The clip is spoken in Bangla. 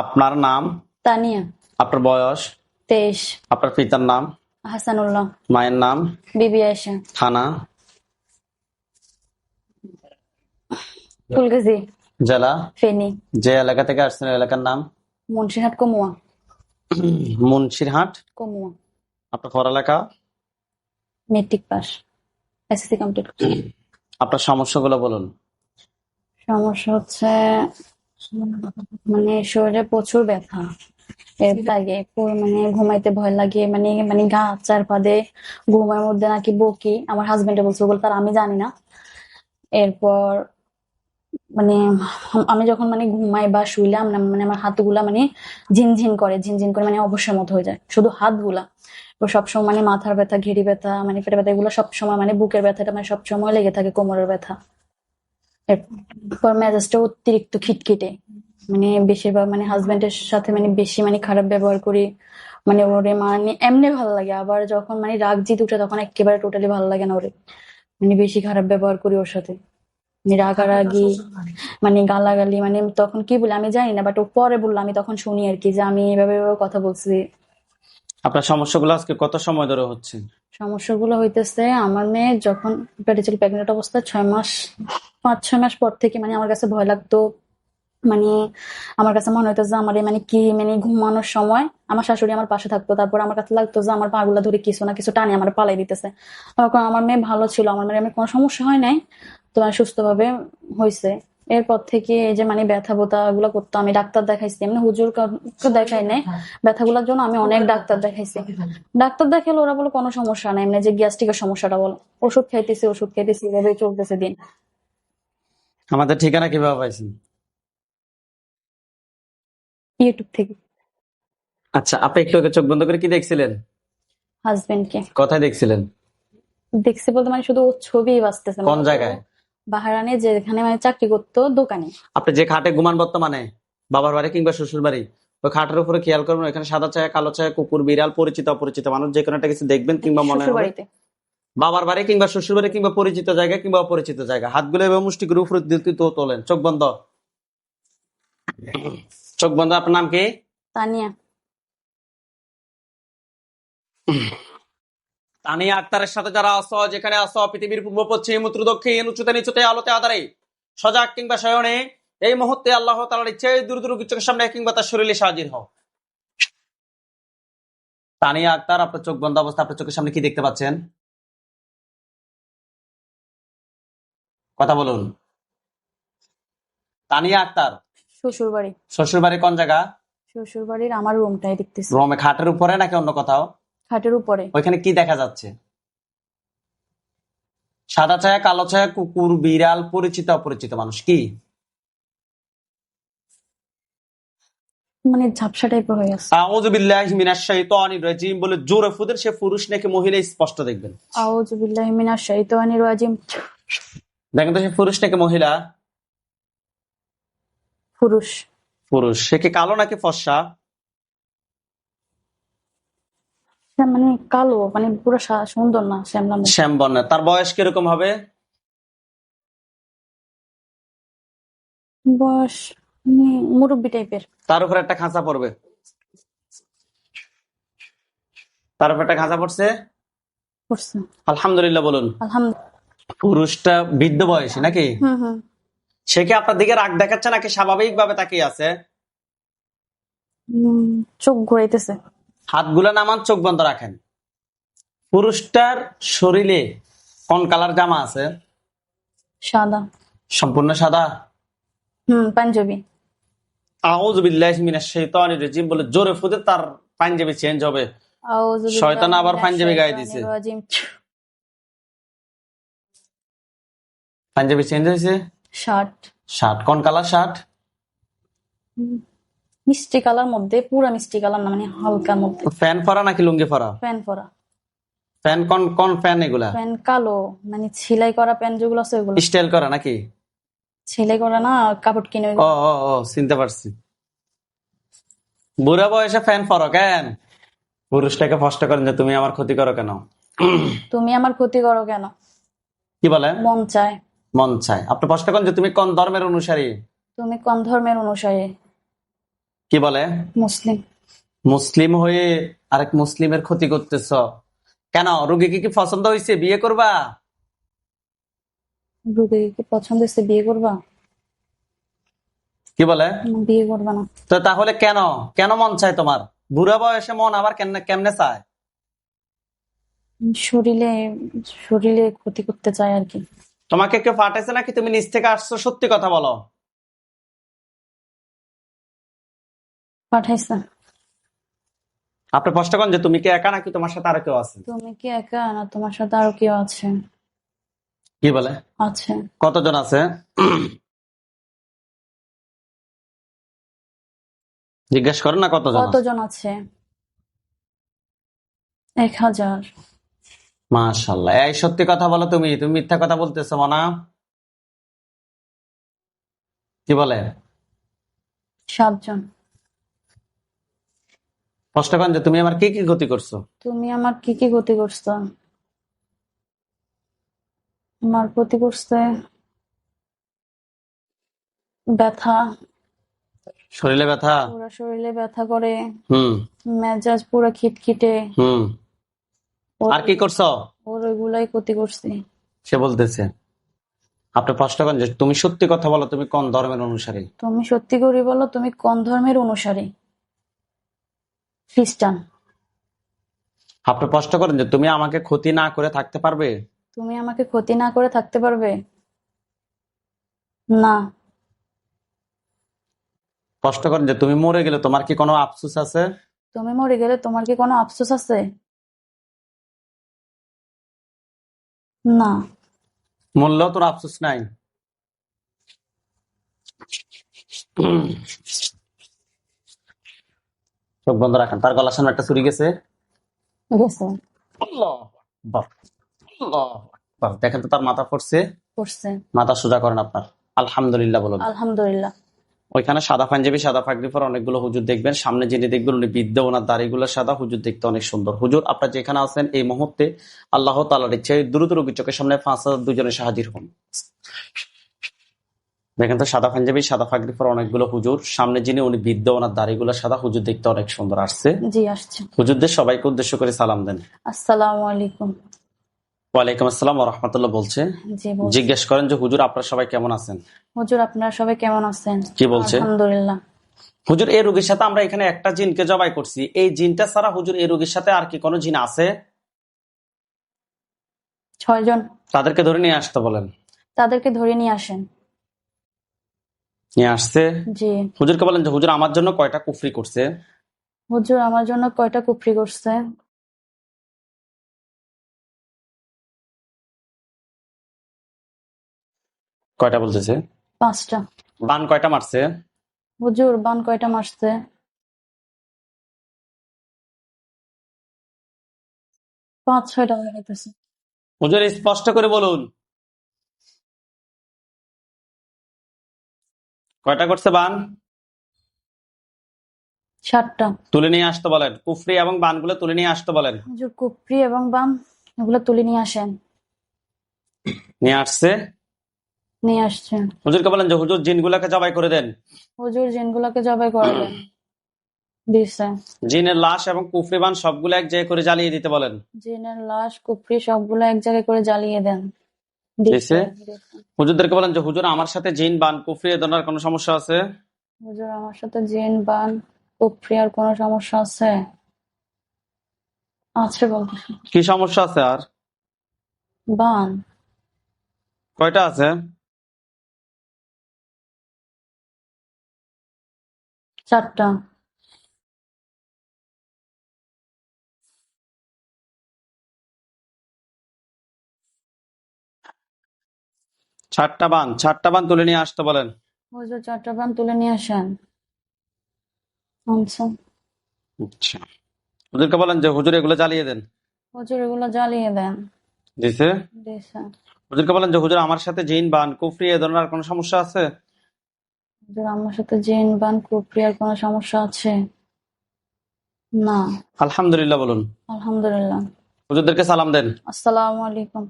আপনার নাম? তানিয়া। আপনার বয়স? তেইশ। আপনার পিতার নাম? হাসানুল্লাহ। মায়ের নাম? বিবি আয়সা থানা? ফুলগাজী। জেলা? ফেনী। যে এলাকা থেকে আসছেন এলাকার নাম? মুন্সিরহাট কমুয়া। মুন্সিরহাট? কমুয়া। আপনার পড়ালেখা মেট্রিক পাস। SSC complete. আপনার সমস্যাগুলো বলুন। সমস্যা হচ্ছে মানে শরীরে প্রচুর ব্যথা। এর লাগে মানে ঘুমাইতে ভয় লাগে মানে মানে গা চার পাদে ঘুমের মধ্যে নাকি বকি। আমার হাজবেন্ডে বলছে, ওগুলো তার আমি জানি না। এরপর মানে আমি যখন মানে ঘুমাই বা শুইলাম না মানে আমার হাতগুলা মানে ঝিনঝিন করে ঝিনঝিন করে মানে অবশ্যই মতো হয়ে যায়। শুধু হাতগুলা। সবসময় মানে মাথার ব্যথা ঘিড়ি ব্যথা মানে পেটে ব্যথা, এগুলো সবসময় মানে বুকের ব্যথাটা মানে সবসময় লেগে থাকে, কোমরের ব্যথা। এরপর মেজাজটা অতিরিক্ত খিটখিটে। মানে বেশিরভাগ মানে হাজবেন্ডের সাথে মানে বেশি মানে খারাপ ব্যবহার করি। মানে ওরে মানে এমনি ভালো লাগে। আবার যখন মানে রাগ জিত উঠে তখন একেবারে টোটালি ভালো লাগে না ওরে। মানে বেশি খারাপ ব্যবহার করি ওর সাথে। মানে রাগারাগি মানে গালাগালি মানে তখন কি বলে আমি জানি না বাট ও পরে বলল আমি তখন শুনি আর কি যে আমি এভাবে এভাবে কথা বলছি। আপনার সমস্যাগুলো আজকে কত সময় ধরে হচ্ছে? সমস্যাগুলো হইতেছে, আমার মেয়ে যখন পেটে প্রেগনেন্ট অবস্থা ছয় মাস, পাঁচ, ছয় মাস পর থেকে মানে আমার কাছে ভয় লাগতো। মানে আমার কাছে মনে হইতো যে আমার মানে কি মানে ঘুমানোর সময় আমার শাশুড়ি আমার পাশে থাকতো, তারপর আমার কাছে লাগতো যে আমার পাগুলা ধরে কিছু না কিছু টানে আমার পালাই দিতেছে। তখন আমার মেয়ে ভালো ছিল, আমার মেয়ের কোনো সমস্যা হয় নাই, তো সুস্থভাবে হয়েছে এরপর থেকে এই যে মানে ব্যথা বোথা গুলো করতো আমি ডাক্তার দেখাইছি। এমনি হুজুর দেখাই নাই। ব্যথাগুলোর জন্য আমি অনেক ডাক্তার দেখাইছি। ডাক্তার দেখালে ওরা বলে কোনো সমস্যা নাই। এমনি যে গ্যাস্ট্রিকের সমস্যাটা বলো। ওষুধ খাইতেছি ওষুধ খাইতেছি এভাবে চলতেছে দিন। আমাদের ঠিকানা কীভাবে পাইছেন? ইউটিউব থেকে। আচ্ছা আপনি একটু আগে চোখ বন্ধ করে কি দেখছিলেন? হাজবেন্ডকে। কোথায় দেখছিলেন। দেখছি বলতে মানে শুধু ওর ছবি বাঁচতেছে কোন জায়গায়? বাহারানে যেখানে মানে চাকরি করতো দোকানে। আপনি যে খাটে ঘুমান বর্তমানে বাবার বাড়ি কিংবা শ্বশুর বাড়ি ওই খাটের উপরে খেয়াল করবেন এখানে সাদা ছায়া কালো ছায়া কুকুর বিড়াল পরিচিত অপরিচিত মানুষ যে কোনো একটা কিছু দেখবেন কিংবা মনে হবে। বাড়িতে বাবার বাড়ি কিংবা শ্বশুর বাড়ি কিংবা পরিচিত জায়গা কিংবা অপরিচিত জায়গা। হাতগুলো এবং মুষ্টি উপরে দিতে তো তোলেন। চোখ বন্ধ। চোখ বন্ধ আপনার নাম কি? তানিয়া। তানিয়া আক্তারের সাথে যারা আছো যেখানে আছো পৃথিবীর পূর্ব পশ্চিম উত্তর দক্ষিণ উচ্চতে নিচুতে আলোতে আধারে সজাগ কিংবা শয়নে এই মুহূর্তে আল্লাহ তালার ইচ্ছে দূর দূর চোখের সামনে কিংবা তার শরীরে হাজির হও। তানিয়া আক্তার আপনার চোখ বন্ধ অবস্থা আপনার চোখের সামনে কি দেখতে পাচ্ছেন? কথা বলুন। তানিয়া আক্তার শ্বশুর বাড়ি শ্বশুর বাড়ি কোন জায়গা? শ্বশুর বাড়ির আমার রুমটাই দেখতেছি। রোমে খাটের উপরে নাকি অন্য কোথাও? খাটের উপরে। ওইখানে কি দেখা যাচ্ছে? সাদা ছায়া কালো ছায়া কুকুর বিড়াল পরিচিত অপরিচিত মানুষ কি? মানে ঝাপসা টাইপের হয়ে আছে আউযু বিল্লাহি মিনাশ শাইতানির রাজিম বলে জোরে ফুদের সে পুরুষ নাকি মহিলা স্পষ্ট দেখবেন। আউযু বিল্লাহি মিনাশ শাইতানির রাজিম। দেখেন তো সে পুরুষ নাকি মহিলা? পুরুষ। পুরুষ। সে কি কালো নাকি ফর্সা সে মানে কালো মানে পুরো সুন্দর না শ্যামলা। শ্যাম বর্ণের। তার বয়স কীরকম হবে? বয়স মানে মুরব্বি টাইপের। তার উপর একটা খাঁচা পড়বে। তার উপর একটা খাঁচা পড়ছে? আলহামদুলিল্লাহ বলুন। আলহামদুলিল্লাহ। পুরুষটা বৃদ্ধ বয়সী নাকি? সে কি আপনার দিকে রাগ দেখাচ্ছে নাকি স্বাভাবিক ভাবে তাকিয়ে আছে? চোখ ঘুরাইতেছে। হাতগুলা নামান চোখ বন্ধ রাখেন। পুরুষটার শরীরে কোন কালার জামা আছে? সাদা। সম্পূর্ণ সাদা? হুম পাঞ্জাবি। আউযু বিল্লাহি মিনাশ শাইতানির রাজিম বলে জোরে ফুদে তার পাঞ্জাবি চেঞ্জ হবে। আউযু শয়তান আবার পাঞ্জাবি গায়ে দিছে। পাঞ্জাবি চেঞ্জ হয়েছে? শার্ট। শার্ট কোন কালার শার্ট? মিষ্টি কালার মধ্যে পুরা মিষ্টি কালার না মানে হালকার মধ্যে। ফ্যান পরা নাকি লুঙ্গি পরা? প্যান্ট পরা। ফ্যান কোন কোন ফ্যান এগুলা? প্যান্ট কালো মানে সেলাই করা প্যান্ট যেগুলো আছে ওগুলো। স্টাইল করা নাকি? সেলাই করা না কাপড় কিনে ও ও ও চিনতে পারছি। বুড়া বয়সে ফ্যান পরো কেন? পুরুষটাকে কষ্ট করেন যে তুমি আমার ক্ষতি করো কেন? তুমি আমার ক্ষতি করো কেন? কি বলে মন চায়। মন চায়। আপনি প্রশ্ন করেন যে তুমি কোন ধর্মের অনুসারী? তুমি কোন ধর্মের অনুসারী? কি বলে? মুসলিম। মুসলিম হয়ে আরেক মুসলিমের ক্ষতি করতেছ। কেন? রুগীকে কি পছন্দ হয়েছে বিয়ে করবা? রুগীকে পছন্দ হচ্ছে বিয়ে করবা? কি বলে? বিয়ে করবা না। তো তাহলে কেন? কেন মন চায় তোমার? বুড়া বয়সে মন আবার কেমনে কেমনে চায়? শরীরে শরীরে ক্ষতি করতে চায় আর কি। তোমাকে কেউ পাঠাইছে নাকি? তুমি নিজ থেকে আসছো? সত্যি কথা বলো। পাঠাইছে। আপনি প্রশ্ন করেন যে তুমি কি একা নাকি তোমার সাথে আরও কেউ আছে? তুমি কি একা? না তোমার সাথে আরও কেউ আছে। কি বলে? আছে। কতজন আছে? জিজ্ঞেস করেন না কতজন কতজন আছে? এক হাজার। মাশাল্লাহ এই সত্যি কথা বলো তুমি তুমি মিথ্যা কথা বলতেছো মানা। কি বলে? সাতজন। প্রশ্ন করেন যে তুমি আমার কি কি ক্ষতি করছ? তুমি আমার কি কি ক্ষতি করছ? আমার ক্ষতি করছে ব্যথা। শরীরে ব্যথা? পুরো শরীরে ব্যথা করে। হুম। মেজাজ পুরো খিটখিটে। হুম। আর কি করছ? ওর ওইগুলাই ক্ষতি করছি। সে বলতেছে। আপনি প্রশ্ন করেন যে তুমি সত্যি কথা বলো তুমি কোন ধর্মের অনুসারী? তুমি সত্যি করে বলো তুমি কোন ধর্মের অনুসারী? খ্রিস্টান। আপনি প্রশ্ন করেন যে তুমি আমাকে ক্ষতি না করে থাকতে পারবে? তুমি আমাকে ক্ষতি না করে থাকতে পারবে? না। প্রশ্ন করেন যে তুমি মরে গেলে তোমার কি কোনো আফসোস আছে? তুমি মরে গেলে তোমার কি কোনো আফসোস আছে? না। মূল্য তোর আফসোস নাই। চোখ বন্ধ রাখেন। তার গলার সামনে একটা ছুরি গেছে। গেছে। আল্লাহ আকবার, আল্লাহ আকবার। দেখেন তো তার মাথা পড়ছে। মাথা সোজা করেন আপনার। আলহামদুলিল্লাহ বলুন। আলহামদুলিল্লাহ। ওইখানে সাদা পাঞ্জাবি সাদা পাগড়ি পর অনেকগুলো হুজুর দেখবেন। সামনে যিনি দেখবেন উনি বিদ্যা ওনার দাড়িগুলো সাদা। হুজুর দেখতে অনেক সুন্দর। হুজুর আপনার যেখানে আছেন এই মুহূর্তে আল্লাহ তালার ইচ্ছায় দ্রুত রোগীর চোখের সামনে পাঁচ হাজার দুজনে হাজির হন দেখেন তো সাদা পাঞ্জাবি সাদা পাগড়ি পর অনেকগুলো হুজুর। সামনে যিনি উনি বিদ্যা ওনার দাড়িগুলো সাদা। হুজুর দেখতে অনেক সুন্দর আসছে। জি আসছে। হুজুরদের সবাইকে উদ্দেশ্য করে সালাম দেন। আসসালামু আলাইকুম। ওয়ালাইকুম আসসালাম রহমতুল্লাহ বলছে। জিজ্ঞেস করেন যে হুজুর আপনারা সবাই কেমন আছেন? হুজুর আপনারা সবাই কেমন আছেন? কি বলছে? আলহামদুলিল্লাহ। হুজুর এই রোগীর সাথে আমরা এখানে একটা জিনকে জবাই করছি। এই জিনটা ছাড়া হুজুর এই রোগীর সাথে আর কি কোনো জিন আছে? ছয়জন। তাদেরকে ধরে নিয়ে আসতে বলেন। তাদেরকে ধরে নিয়ে আসেন। নিয়ে আসছে। জি। হুজুরকে বলেন যে হুজুর আমার জন্য কয়টা কুফরি করছে? হুজুর আমার জন্য কয়টা কুফরি করছে? কয়টা বলতেছে? পাঁচটা। বান কয়টা মারছে? হুজুর বান কয়টা মারছে? পাঁচ ছয়টা লাগাইতেছে হুজুর স্পষ্ট করে বলুন। কয়টা করছে বান? সাতটা। তুলে নিয়ে আসতে বলেন। কুফরি এবং বানগুলো তুলে নিয়ে আসতে বলেন। হুজুর কুফরি এবং বান এগুলো তুলে নিয়ে আসেন। নিয়ে আসছে? নিয়ে আসছেন। হুজুরকে বলেন যে হুজুর জিনগুলোকে জবাই করে দেন। হুজুর জিনগুলোকে জবাই করলেন দিছে। জিনের লাশ এবং কুফরি বান সবগুলো এক জায়গায় করে জ্বালিয়ে দিতে বলেন। জিনের লাশ কুফরি সবগুলো এক জায়গায় করে জ্বালিয়ে দেন। দিছে? হুজুরদেরকে বলেন যে হুজুর আমার সাথে জিন বান কুফরি এ ধরনের কোনো সমস্যা আছে? হুজুর আমার সাথে জিন বান কুফরি আর কোনো সমস্যা আছে? আছে বলতেছে। কি সমস্যা আছে আর? বান। কয়টা আছে? চারটা। চারটা বান চারটা বান তুলে নিয়ে আসতে বলেন। হুজুর বান তুলে নিয়ে আসেন। আচ্ছা। আচ্ছা। হুজুরকে বলেন যে হুজুর এগুলো জ্বালিয়ে দেন। হুজুর এগুলো জ্বালিয়ে দেন। দিছে? দিছে। হুজুরকে বলেন যে হুজুর আমার সাথে জিন বান কুফরি এ ধরনের আর কোনো সমস্যা আছে? হুজুর আমার সাথে জিন বান কুফরি আর কোনো সমস্যা আছে? না। আলহামদুলিল্লাহ বলুন। আলহামদুলিল্লাহ। হুজুরদেরকে সালাম দেন। আসসালামু আলাইকুম।